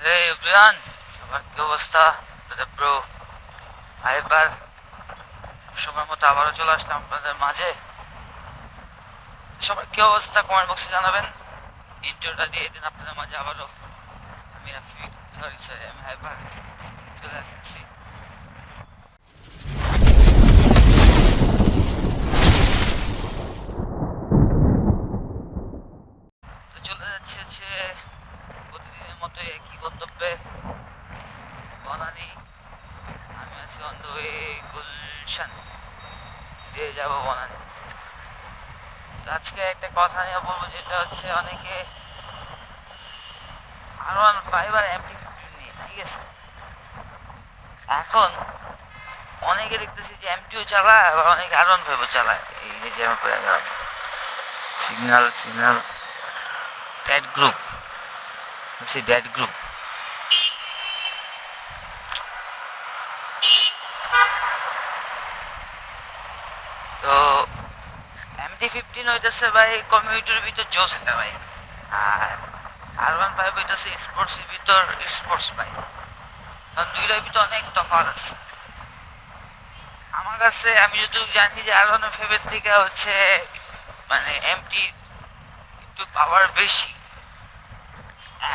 এই এভরিওয়ান সবার কি অবস্থা? ব্রো এবার সময় মতো আবারও চলে আসলাম আপনাদের মাঝে। সবার কি অবস্থা কমেন্ট বক্সে জানাবেন। ইন্টারটা দিয়ে দিন আপনাদের মাঝে আবারও। আমি রাফি সরি সরি আমি হাইবার চলে আসতেছি তো চলে যাচ্ছে হচ্ছে প্রতিদিনের মতো একই গন্তব্যে বনানি আমি আছি অন দ্য ওয়ে গুলশান দিয়ে যাব বনানি। তো আজকে একটা কথা নিয়ে বলব, যেটা হচ্ছে অনেকে আর ওয়ান ফাইভ আর এমটি ফিফটিন নিয়ে, ঠিক আছে? এখন অনেকে দেখতেছি যে এমটিও চালায়, আবার অনেকে আর ওয়ান ফাইভও চালায়। এই যে আমার পড়ে signal signal dad group dad group MT fifteen হইতেছে ভাই কমিউটার ভিতর জোস এটা ভাই। আর আর ওয়ান ফাইভ হইতেছে স্পোর্টসের ভিতর স্পোর্টস ভাই। কারণ দুইটার ভিতর অনেক আছে। আমার কাছে, আমি জানি যে আর ওয়ান ফাইভের থেকে হচ্ছে মানে এমটি একটু পাওয়ার বেশি।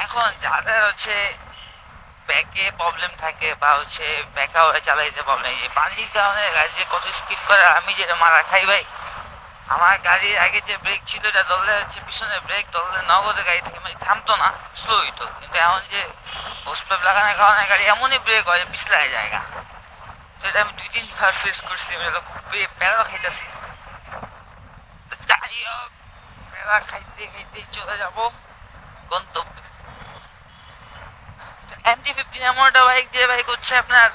এখন যাদের হচ্ছে ব্যাকে প্রবলেম থাকে বা হচ্ছে ব্যাকা চালাইতে প্রবলেম পানির কারণে গাড়ি যে কত স্কিড করে আমি যেটা মারা খাই ভাই আমার গাড়ির আগে যে ব্রেক ছিল, এটা ধরলে হচ্ছে পিছনে ব্রেক ধরলে নগদে গাড়ি থেকে মানে থামতো না স্লো হইতো। কিন্তু এখন যে হোসপেপ লাগানোর কারণে গাড়ি এমনই ব্রেক হয় পিছলায় জায়গা তো এটা আমি দুই তিনবার ফেস করছি, আমি এটা খুব প্যারা খাইতেছি। তো যাই হোক, প্যারা খাইতে খাইতে চলে যাব গন্তব্যে। এমটি ফিফটিন এমন একটা বাইক যে বাইক হচ্ছে আপনার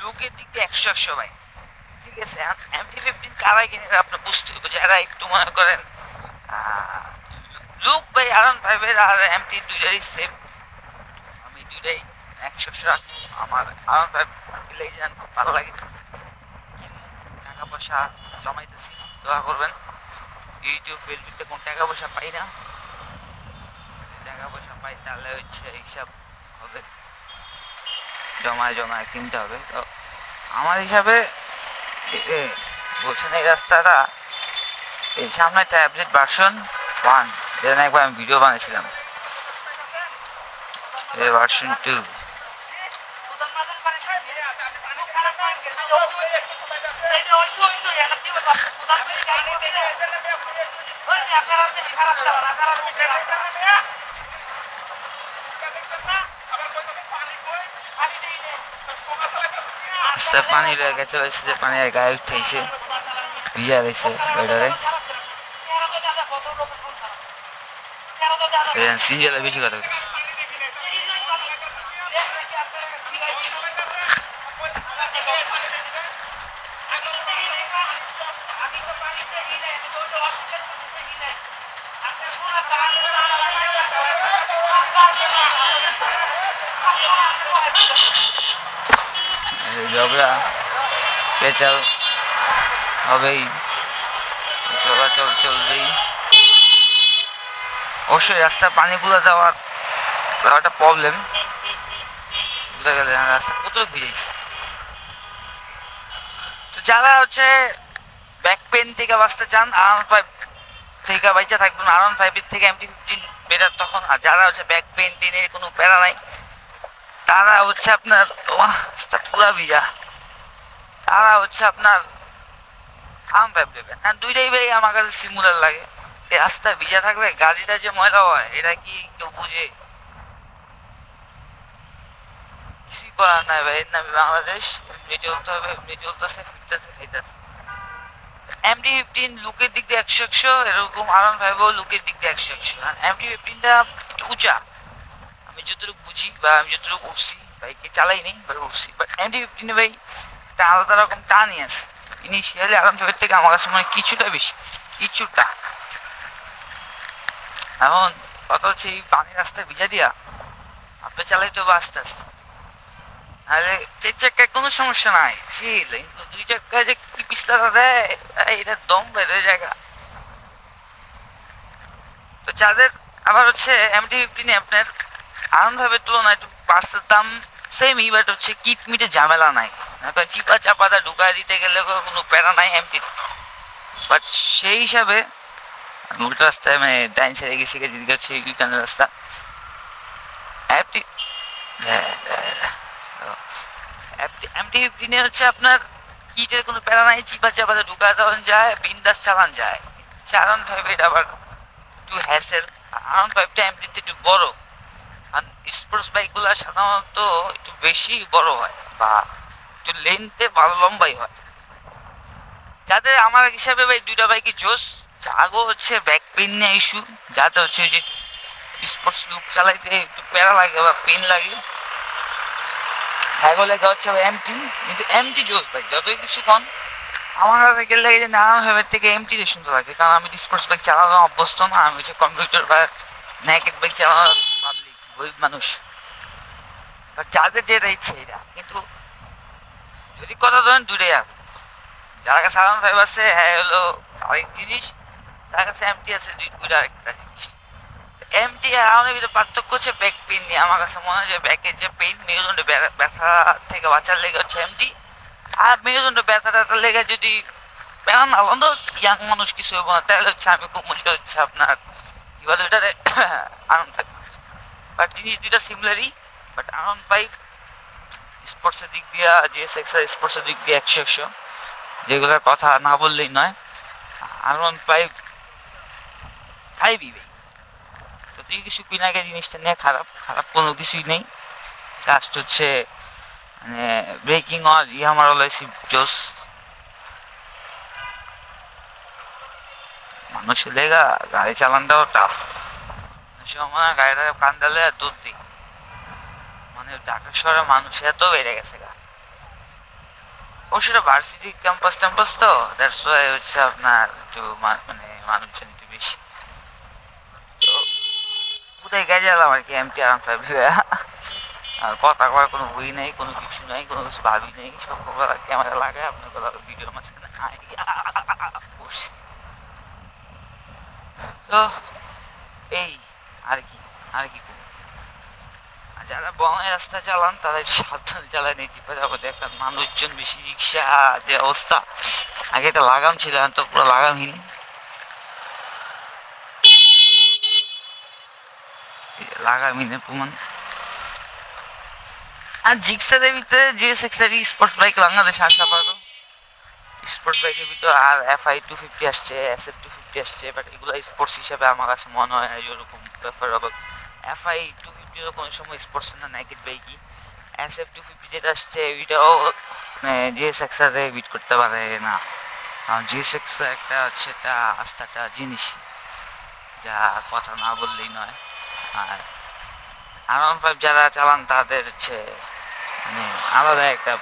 লুকের দিক দিয়ে একশো একশো বাইক ঠিক আছে এমটি ফিফটিন কারা কিনে আপনার বুঝতে হবে, যারা একটু মনে করেন লুক ভাই আর ফাইভের আর এমটি দুইটারই সেম আমি দুইটাই একশো একশো আমার আর ফাইভ লেগে যান, খুব ভালো লাগে। টাকা পয়সা জমাইতেছি, দোয়া করবেন। ইউটিউব ফেসবুকতে কোন টাকা পয়সা পাই না। টাকা পয়সা পাই তাহলে হচ্ছে হিসাব হবে। জমায় জমায় কিনতে হবে। তো আমার হিসাবে এ, বলছেন এই রাস্তাটা এই সামনে ট্যাবলেট ভার্সন ওয়ান যেটা নিয়ে একবার আমি ভিডিও বানিয়েছিলাম। ভার্সন টু রাস্তায় পানি লেগে চলে এসেছে পানি আর গায়ে উঠেছে ভিজা রয়েছে ওইটারে সিঞ্জলে বেশি কথা বলছে। ঝগড়া, পেঁচাল হবেই, চলাচল চলবেই। অবশ্যই রাস্তার পানিগুলো দেওয়ার একটা প্রবলেম বুঝতে গেলে রাস্তা কত ভিজেছে। তো যারা হচ্ছে ব্যাক পেন থেকে বাঁচতে চান আরাউন্ড ফাইভ থেকে বাইচা থাকবেন। আরাউন্ড ফাইভের থেকে এমটি ফিফটিন বেটার তখন। আর যারা হচ্ছে ব্যাক পেন টেনের কোনো প্যারা নাই তারা হচ্ছে আপনার পুরা ভিজা। তারা হচ্ছে আপনার আরাউন্ড ফাইভ নেবেন হ্যাঁ দুইটাই ভাই আমার কাছে সিমুলার লাগে। রাস্তা ভিজা থাকলে গাড়িটা যে ময়লা হয়, এটা কি কেউ বুঝে? কিছুই করার নাই ভাই, এর নামে বাংলাদেশ, এমনি চলতে হবে, এমনি চলতেছে, ফিরতেছে খাইতেছে এমটি ফিফটিন লুকের দিক দিয়ে একশো একশো, এরকম আরন ফাইভও লুকের দিক দিয়ে একশো একশো। আর এমটি ফিফটিনটা একটু উঁচা। আমি যতটুকু বুঝি বা আমি যতটুকু উঠছি বাইকে চালাইনি বাট উঠছি। বাট এমটি ফিফটিনে ভাই, একটা আলাদা রকম টানই আছে। ইনিশিয়ালি আরন ফাইভের থেকে আমার কাছে মনে কিছুটা বেশি, কিছুটা। এখন কথা হচ্ছে এই পানি রাস্তায় ভিজা দিয়া, আপনি চালাইতে হবে আস্তে আস্তে। আরে চার চাকায় কোনো সমস্যা নাই। ছিল কিন্তু দুই চাকায় যে কি পিছলাটা দেয় এটা দম বেঁধে জায়গা তো যাদের, আবার হচ্ছে এমটি ফিফটিনে আপনার ফাইভের তুলনায় পার্সের দাম সেমই বাট হচ্ছে কিট মিটে ঝামেলা নাই। চিপা চাপাটা ঢুকায় দিতে গেলে কোনো প্যারা নাই এমটি বাট সেই হিসাবে উল্টো রাস্তায় মানে ডাইন সাইডে গেছি গেছি গেছি ইউটার্নের রাস্তা। অ্যাপটি এমটি ফিফটিনে হচ্ছে আপনার কিটের কোনো প্যারা নাই চিপা চাপাতে ঢুকা দেওয়া যায়, বিন্দাস চালান যায়। চালান ফাইভ এটা আবার একটু হ্যাসেল আরাউন্ড ফাইভটা এমটিতে একটু বড়। স্পোর্টস বাইকগুলো সাধারণত একটু বেশি বড় হয় বা একটু লেন্থে ভালো লম্বাই হয়। যাদের আমার হিসাবে ভাই দুইটা বাইকই জোস জাগো হচ্ছে ব্যাক পেন নিয়ে ইস্যু যাতে হচ্ছে যে স্পোর্টস লুক চালাইতে একটু প্যারা লাগে বা পেন লাগে। হ্যাঁ লেখা হচ্ছে এমটি কিন্তু এমটি জোস ভাই, যতই কিছু কম আমার গেলে লাগে যে নানান ভাবের থেকে এমটি তে সুন্দর লাগে, কারণ আমি স্পোর্টস বাইক চালানো অভ্যস্ত না, আমি হচ্ছে কম্পিউটার বা নেকেট বাইক চালানো গরিব মানুষ। যাদের যেটা ইচ্ছে এটা কিন্তু যদি কথা ধরেন দূরে যাবে যার কাছে আরাম ফাইভ আছে হ্যাঁ হলো আরেক জিনিস। যার কাছে এমটি আছে, দুই দুইটা আরেকটা জিনিস। এমটি আর আরামের ভিতরে পার্থক্য হচ্ছে ব্যাক পেন নিয়ে। আমার কাছে মনে হয় যে ব্যাকের যে পেন মেরুদণ্ডে ব্যথা থেকে বাঁচার লেগে হচ্ছে এমটি আর মেরুদণ্ড ব্যথা ট্যাথা লেগে যদি প্যারা না বন্ধ ইয়াং মানুষ কিছু হব না, তাহলে হচ্ছে আমি খুব মনে হচ্ছে আপনার। কি বলে ওটারে? আরাম পাই বাট জিনিস দুইটা সিমিলারই বাট আনন্দ পাই স্পোর্টসের দিক দিয়ে জিএসএক্স আর স্পোর্টসের দিক দিয়ে একশো একশো। যেগুলোর কথা না বললেই নয়। আনন্দ পাই ফাইভই ভাই। তো তুই কিছু কিনাকে জিনিসটা নিয়ে খারাপ খারাপ কোনো কিছুই নেই। জাস্ট হচ্ছে মানে ব্রেকিং অর ই আমার হলো জোস মানুষের লেগা, গাড়ি চালানটাও টাফ সময় আর দুধ দিই। মানে ঢাকা শহরে মানুষ এত বেড়ে গেছে গা। ও সেটা ভার্সিটি ক্যাম্পাস ট্যাম্পাস তো দ্যাটস ওয়াই হচ্ছে আপনার একটু মানে মানুষজন একটু বেশি। তো কোথায় গেছিলাম আর কি এমটি ফাইভ আর কথা করার কোনো বই নেই, কোনো কিছু নেই, কোনো কিছু ভাবি নেই, সব ক্যামেরা লাগায়, আপনার কথা ভিডিও মাঝখানে বসছি। তো এই আর কি আর কি যারা রাস্তা চালান যাব মানুষজন বেশি রিক্সা, যে অবস্থা। আগে একটা লাগাম ছিল, এখন তো পুরো লাগামহীন। লাগামহীনের প্রমাণ। আর জিক্সারের ভিতরে যে সেক্সারি স্পোর্টস বাইক বাংলাদেশে আসা পারো স্পোর্টস বাইকের ভিতর আর এফ আই টু ফিফটি আসছে এস এফ টু ফিফটি আসছে বাট এগুলো স্পোর্টস হিসাবে আমার কাছে মনে হয় না হবে এফ আই টু ফিফটিরও কোনো সময় স্পোর্টস না নাইকেট বাইকই টু ফিফটি যেটা আসছে, ওইটাও জিএস এক্সারে বিট করতে পারে না। কারণ জিএস এক্স একটা হচ্ছে একটা আস্তে একটা জিনিস যা কথা না বললেই নয়। আর আর ওয়ান ফাইভ যারা চালান, তাদের হচ্ছে মানে আলাদা একটা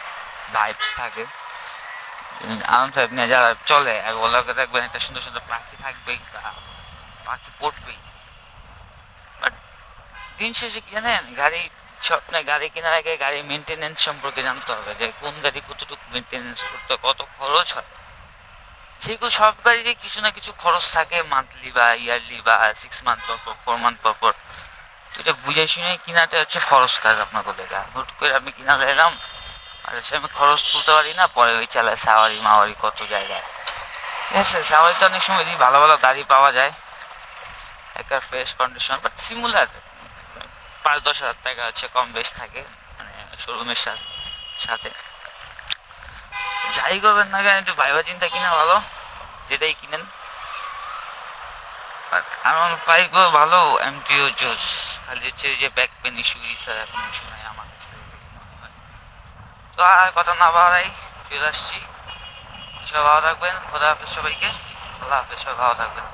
ভাইবস থাকে। আনন্দ ফাইভ নিয়ে যারা চলে আর ওগুলোকে দেখবেন, একটা সুন্দর সুন্দর পাখি থাকবেই বা পাখি পড়বেই। দিন শেষে কি জানেন গাড়ি স্বপ্নে গাড়ি কেনার আগে গাড়ি মেনটেনেন্স সম্পর্কে জানতে হবে যে কোন গাড়ি কতটুকু মেনটেনেন্স করতে কত খরচ হয়। যেগুলো সব গাড়িরই কিছু না কিছু খরচ থাকে মান্থলি বা ইয়ারলি বা সিক্স মান্থ পর পর ফোর মান্থ পর পর। এটা বুঝে শুনে কেনাটা হচ্ছে খরচ কাজ আপনাকে লেখা হুট করে আমি কিনা এলাম, আর সে আমি খরচ তুলতে পারি না, পরে ওই চালায় সাওয়ারি মাওয়ারি কত জায়গায়। ঠিক আছে, সাওয়ারিতে অনেক সময় ভালো ভালো গাড়ি পাওয়া যায় একটা ফ্রেশ কন্ডিশন বাট সিমুলার পাঁচ দশ হাজার টাকা হচ্ছে কম বেশ থাকে মানে শোরুমের সাথে যাই করবেন না কেন, একটু ভাইবা চিন্তা কিনা ভালো, যেটাই কিনেন। আমার ফাইভও ভালো এমটিও জোস। খালি হচ্ছে যে ব্যাক পেন ইস্যু স্যার এখন ইস্যু নাই আমার কাছে মনে হয়। তো আর কথা না বাড়াই, চলে আসছি। সবাই ভালো থাকবেন, খোদা হাফেজ সবাইকে। আল্লাহ হাফেজ, সবাই ভালো থাকবেন।